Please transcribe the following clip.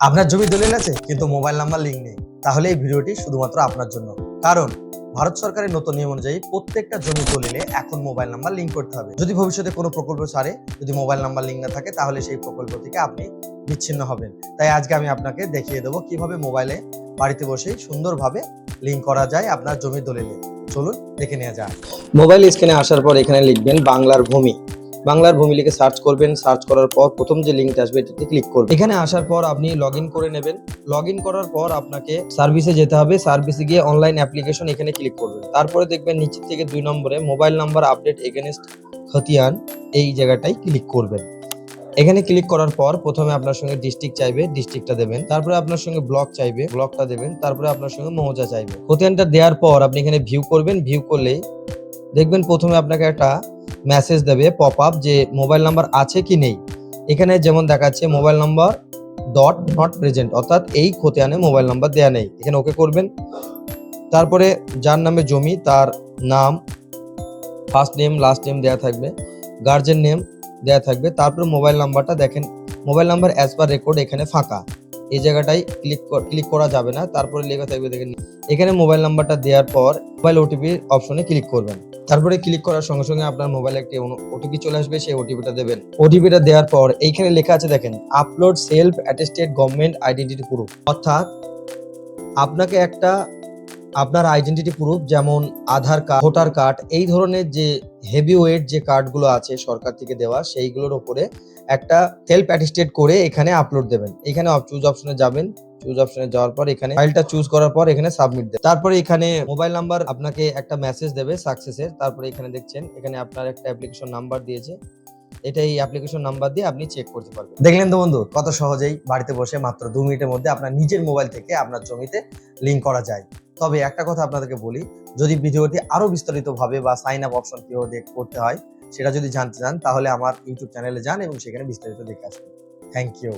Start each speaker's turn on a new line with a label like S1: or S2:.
S1: আপনার জমি দলিল আছে, কিন্তু মোবাইল নাম্বার লিঙ্ক নেই। তাহলে এই ভিডিওটি শুধুমাত্র আপনার জন্য। কারণ ভারত সরকারের নতুন নিয়ম অনুযায়ী প্রত্যেকটা জমি দলিলে এখন মোবাইল নাম্বার লিঙ্ক করতে হবে। যদি ভবিষ্যতে কোনো প্রকল্প ছাড়ে, যদি মোবাইল নাম্বার লিঙ্ক না থাকে, তাহলে সেই প্রকল্প থেকে আপনি বিচ্ছিন্ন হবেন। তাই আজকে আমি আপনাকে দেখিয়ে দেবো কীভাবে মোবাইলে বাড়িতে বসেই সুন্দরভাবে লিঙ্ক করা যায় আপনার জমি দলিলে। চলুন দেখে নেওয়া যাক। মোবাইল স্ক্রিনে আসার পর এখানে লিখবেন বাংলার ভূমি। বাংলার ভূমি লিখে সার্চ করবেন, সার্চ করার পর প্রথম যে লিঙ্কটা আসবে এটাতে ক্লিক করবেন। এখানে আসার পর আপনি লগ করে নেবেন। লগ করার পর আপনাকে সার্ভিসে যেতে হবে। সার্ভিসে গিয়ে অনলাইন অ্যাপ্লিকেশন এখানে ক্লিক করবেন। তারপরে দেখবেন নিচে থেকে দুই নম্বরে মোবাইল নাম্বার আপডেট এগেনস্ট খতিয়ান এই জায়গাটায় ক্লিক করবেন। এখানে ক্লিক করার পর প্রথমে আপনার সঙ্গে ডিস্ট্রিক্ট চাইবে, ডিস্ট্রিক্টটা দেবেন। তারপরে আপনার সঙ্গে ব্লক চাইবে, ব্লকটা দেবেন। তারপরে আপনার সঙ্গে মৌজা চাইবে। খতিয়ানটা দেওয়ার পর আপনি এখানে ভিউ করবেন। ভিউ করলেই দেখবেন প্রথমে আপনাকে একটা মেসেজ দেবে পপ আপ যে মোবাইল নাম্বার আছে কি নেই। এখানে যেমন দেখাচ্ছে mobile number dot not present অর্থাৎ এই খতিয়ানে মোবাইল নাম্বার দেয়া নেই। এখানে ওকে করবেন। তারপরে যার নামে জমি, তার নাম ফার্স্ট নেম লাস্ট নেম দেয়া থাকবে গার্জেন নেম দেয়া থাকবে। তারপরে মোবাইল নাম্বারটা দেখেন mobile number as per record এখানে ফাঁকা। এই জায়গাটাই ক্লিক ক্লিক করা যাবে না। তারপরে লেখা থাকবে দেখেন, এখানে মোবাইল নাম্বারটা দেওয়ার পর মোবাইল ওটিপি অপশনে ক্লিক করবেন। তারপরে ক্লিক করার সঙ্গে সঙ্গে আপনার মোবাইলে একটি ওটিপি চলে আসবে, সেই ওটিপিটা দেবেন। ওটিপিটা দেওয়ার পর এইখানে লেখা আছে দেখেন upload self attested government identity proof অর্থাৎ আপনাকে একটা আপনার আইডেন্টিটি প্রুফ যেমন আধার কার্ড ভোটার কার্ড এই ধরনের যে হেভি ওয়েট যে কার্ডগুলো আছে সরকার থেকে দেওয়া, সেইগুলোর উপরে একটা সেলফ অ্যাটেস্টেড করে এখানে আপলোড দেবেন। এখানে চুজ অপশনে যাবেন। চুজ অপশনে যাওয়ার পর এখানে ফাইলটা চুজ করার পর এখানে সাবমিট দেবে তারপরে এখানে মোবাইল নাম্বার আপনাকে একটা মেসেজ দেবে সাকসেসের তারপরে এখানে দেখছেন, এখানে আপনার একটা অ্যাপ্লিকেশন নাম্বার দিয়েছে। এটা এই অ্যাপ্লিকেশন নাম্বার দিয়ে আপনি চেক করতে পারবেন। দেখলেন তো বন্ধু, কত সহজেই বাড়িতে বসে মাত্র দু মিনিটের মধ্যে আপনার নিজের মোবাইল থেকে আপনার জমিতে লিঙ্ক করা যায়। তবে একটা কথা আপনাদেরকে বলি, যদি ভিডিওটি আরও বিস্তারিতভাবে বা সাইন আপ অপশন কীভাবে করতে হয়, সেটা যদি জানতে চান, তাহলে আমার ইউটিউব চ্যানেলে যান এবং সেখানে বিস্তারিত দেখে আসবেন। Thank you